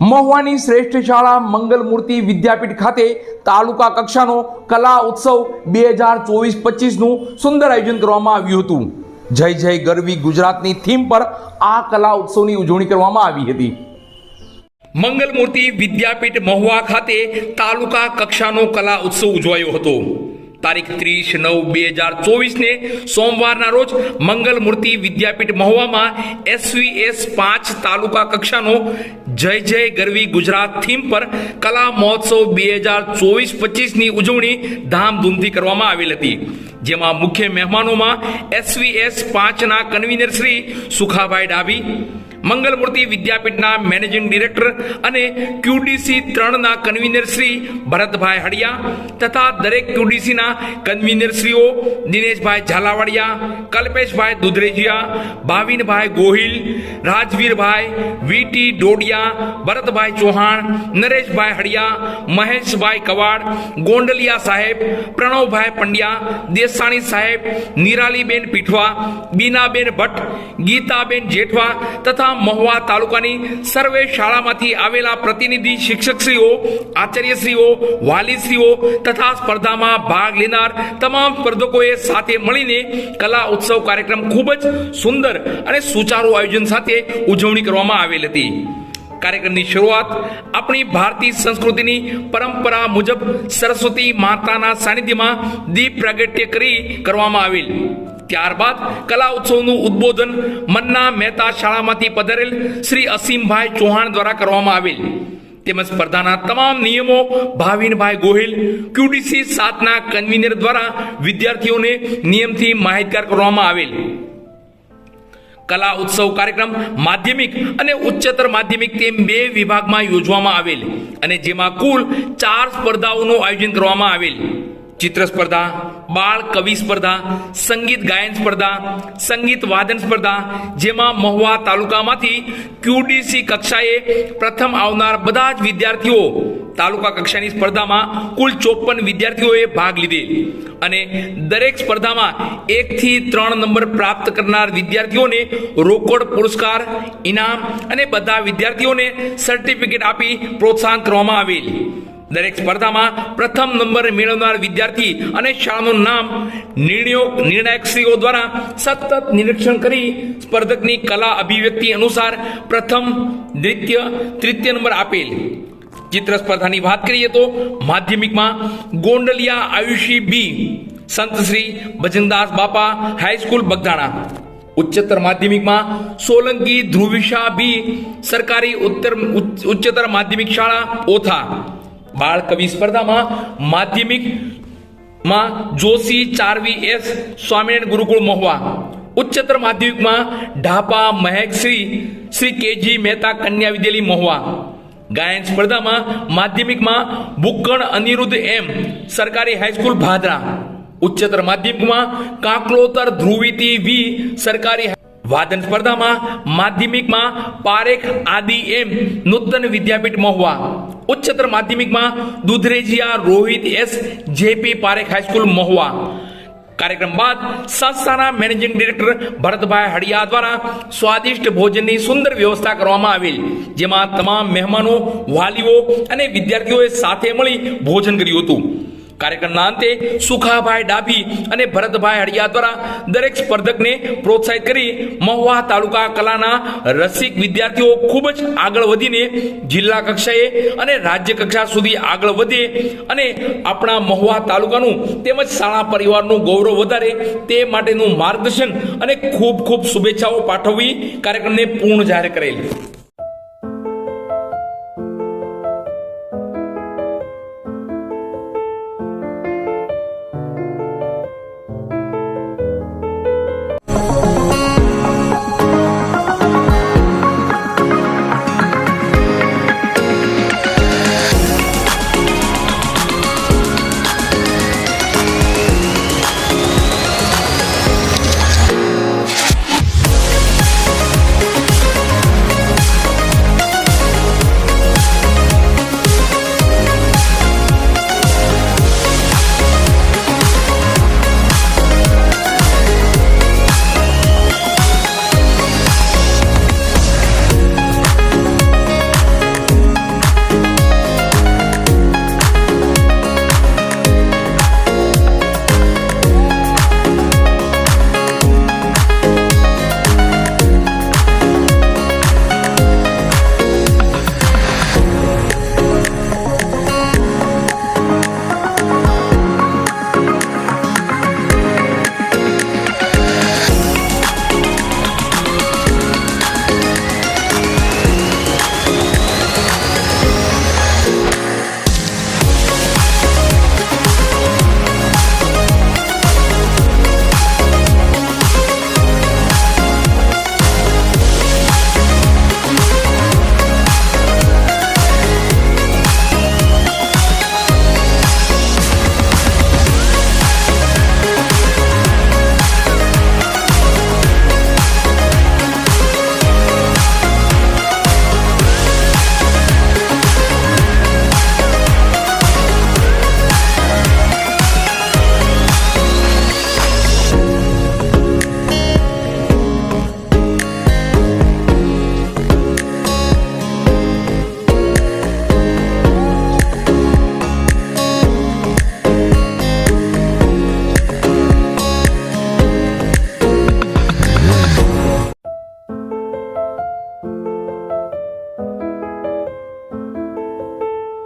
મહુવાની શ્રેષ્ઠ શાળા મંગલમૂર્તિ વિદ્યાપીઠ ખાતે તાલુકા કક્ષાનો કલા ઉત્સવ બે હજાર ચોવીસ પચીસનું સુંદર આયોજન કરવામાં આવ્યું હતું. જય જય ગરવી ગુજરાતની થીમ પર આ કલા ઉત્સવની ઉજવણી કરવામાં આવી હતી. મંગલમૂર્તિ વિદ્યાપીઠ મહુવા ખાતે તાલુકા કક્ષાનો કલા ઉત્સવ ઉજવાયો હતો. તારીખ ત્રીસ નવ બે હજાર ચોવીસને સોમવારના રોજ મંગલમૂર્તિ વિદ્યાપીઠ મહુવામાં એસવીએસ પાંચ તાલુકા કક્ષાનો જય જય ગરવી ગુજરાત થીમ પર કલા મહોત્સવ બે હજાર ચોવીસ પચીસની ઉજવણી ધામધૂમથી કરવામાં આવેલ હતી. જેમાં મુખ્ય મહેમાનોમાં એસવીએસ પાંચના કન્વીનર શ્રી સુખાભાઈ ડાભી મંગલમૂર્તિ વિદ્યાપીઠના મેનેજિંગ ડિરેક્ટર અને ક્યુડીસી ત્રણના કન્વીનર શ્રી ભરતભાઈ હડિયા તથા દરેક ક્યુડીસીના કન્વીનર શ્રીઓ દિનેશભાઈ ઝાલાવાડિયા, કલ્પેશભાઈ દુધરેજિયા, ભાવિનભાઈ ગોહિલ, રાજવીરભાઈ વીટી ડોડિયા, ભરતભાઈ ચૌહાણ, નરેશભાઈ હડિયા, મહેશભાઈ કવાડ, ગોંડલિયા સાહેબ, પ્રણવભાઈ પંડ્યા, દેસાણી સાહેબ, નિરાલીબેન પીઠવા, બીનાબેન ભટ્ટ, ગીતાબેન જેઠવા તથા મહુવા તાલુકાની સર્વે શાળામાંથી આવેલા પ્રતિનિધિ શિક્ષકશ્રીઓ, આચાર્યશ્રીઓ, વાલીશ્રીઓ તથા સ્પર્ધામાં ભાગ લેનાર તમામ સ્પર્ધકોએ સાથે મળીને કલા ઉત્સવ કાર્યક્રમ ખૂબ જ સુંદર અને સુચારુ આયોજન સાથે ઉજવણી કરવામાં આવેલ હતી. કાર્યક્રમની શરૂઆત આપણી ભારતીય સંસ્કૃતિની પરંપરા મુજબ સરસ્વતી માતાના સાનિધ્યમાં દીપ પ્રાગટ્ય કરી કરવામાં આવેલ. ત્યારબાદ કલા ઉત્સવનું ઉદ્બોધન મન્ના મહેતા શાળામાંથી પધારેલ શ્રી અસીમભાઈ ચૌહાણ દ્વારા કરવામાં આવેલ. તેમજ સ્પર્ધાના તમામ નિયમો ભાવિનભાઈ ગોહિલ ક્યુડીસી સાતના કન્વીનર દ્વારા વિદ્યાર્થીઓને નિયમથી માહિતગાર કરવામાં આવેલ. કલા ઉત્સવ કાર્યક્રમ માધ્યમિક અને ઉચ્ચતર માધ્યમિક તેમ બે વિભાગમાં યોજવામાં આવેલ અને જેમાં કુલ ચાર સ્પર્ધાઓનું આયોજન કરવામાં આવેલ. ચિત્ર સ્પર્ધા, બાળ કવિ સ્પર્ધા, સંગીત ગાયન સ્પર્ધા, સંગીત વાદન સ્પર્ધા, જેમાં મહુવા તાલુકામાંથી ક્યુડીસી કક્ષાએ પ્રથમ આવનાર બધા જ વિદ્યાર્થીઓ તાલુકા કક્ષાની સ્પર્ધામાં કુલ ચોપન વિદ્યાર્થીઓએ ભાગ લીધેલ અને દરેક સ્પર્ધામાં એકથી ત્રણ નંબર પ્રાપ્ત કરનાર વિદ્યાર્થીઓને રોકડ પુરસ્કાર, ઇનામ અને બધા વિદ્યાર્થીઓને સર્ટિફિકેટ આપી પ્રોત્સાહન કરવામાં આવેલ. દરેક સ્પર્ધામાં પ્રથમ નંબર મેળવનાર વિદ્યાર્થી અને શાળાનું નામ નિર્ણયો નિર્ણાયકશ્રીઓ દ્વારા સતત નિરીક્ષણ કરી સ્પર્ધકની કલા અભિવ્યક્તિ અનુસાર પ્રથમ, દ્વિતીય, તૃતીય નંબર આપેલ. ચિત્ર સ્પર્ધાની વાત કરીએ તો માધ્યમિકમાં ગોંડલિયા આયુષી બી, સંત શ્રી ભજનદાસ બાપા, હાઈસ્કૂલ બગદાણા. ઉચ્ચતર માધ્યમિકમાં સોલંકી ધ્રુવિશા બી, સરકારી ઉત્તર, ઉચ્ચતર માધ્યમિક શાળા, ઓથા. બાળ કવિ સ્પર્ધામાં માધ્યમિકમાં જોશી ચારવી એસ, સ્વામિનારાયણ ગુરુકુળ મહુવા. ઉચ્ચતર માધ્યમિકમાં ઢાપા મહેક શ્રી શ્રી કેજી મહેતા કન્યા વિદ્યાલય મહુવા. ગાયન સ્પર્ધામાં, માધ્યમિકમાં બુક્કણ અનિરુદ્ધ એમ સરકારી હાઈસ્કૂલ ભાદરા. ઉચ્ચતર માધ્યમિકમાં કાંકલોતર ધ્રુવીતી વી સરકારી વાદન સ્પર્ધામાં, માધ્યમિકમાં પારેખ આદિ એમ નૂતન વિદ્યાપીઠ મહુવા. ઉચ્ચતર માધ્યમિકમાં Dudhrejiya Rohit S JP Parekh high school Mahuva. કાર્યક્રમ બાદ સંસ્થાના મેનેજિંગ ડિરેક્ટર ભરતભાઈ હડિયા દ્વારા સ્વાદિષ્ટ ભોજનની સુંદર વ્યવસ્થા કરવામાં આવેલ, જેમાં તમામ મહેમાનો, વાલીઓ અને વિદ્યાર્થીઓએ સાથે મળી ભોજન કર્યું હતું. કાર્યક્રમના અંતે સુખાભાઈ ડાભી અને ભરતભાઈ હડિયા દ્વારા દરેક સ્પર્ધકને પ્રોત્સાહિત કરી મહુવા તાલુકા કલાના રસિક વિદ્યાર્થીઓ ખૂબ જ આગળ વધીને જિલ્લા કક્ષાએ અને રાજ્ય કક્ષા સુધી આગળ વધે અને આપણા મહુવા તાલુકાનું તેમજ શાળા પરિવારનું ગૌરવ વધારે તે માટેનું માર્ગદર્શન અને ખૂબ ખૂબ શુભેચ્છાઓ પાઠવવી કાર્યક્રમને પૂર્ણ જાહેર કરેલ.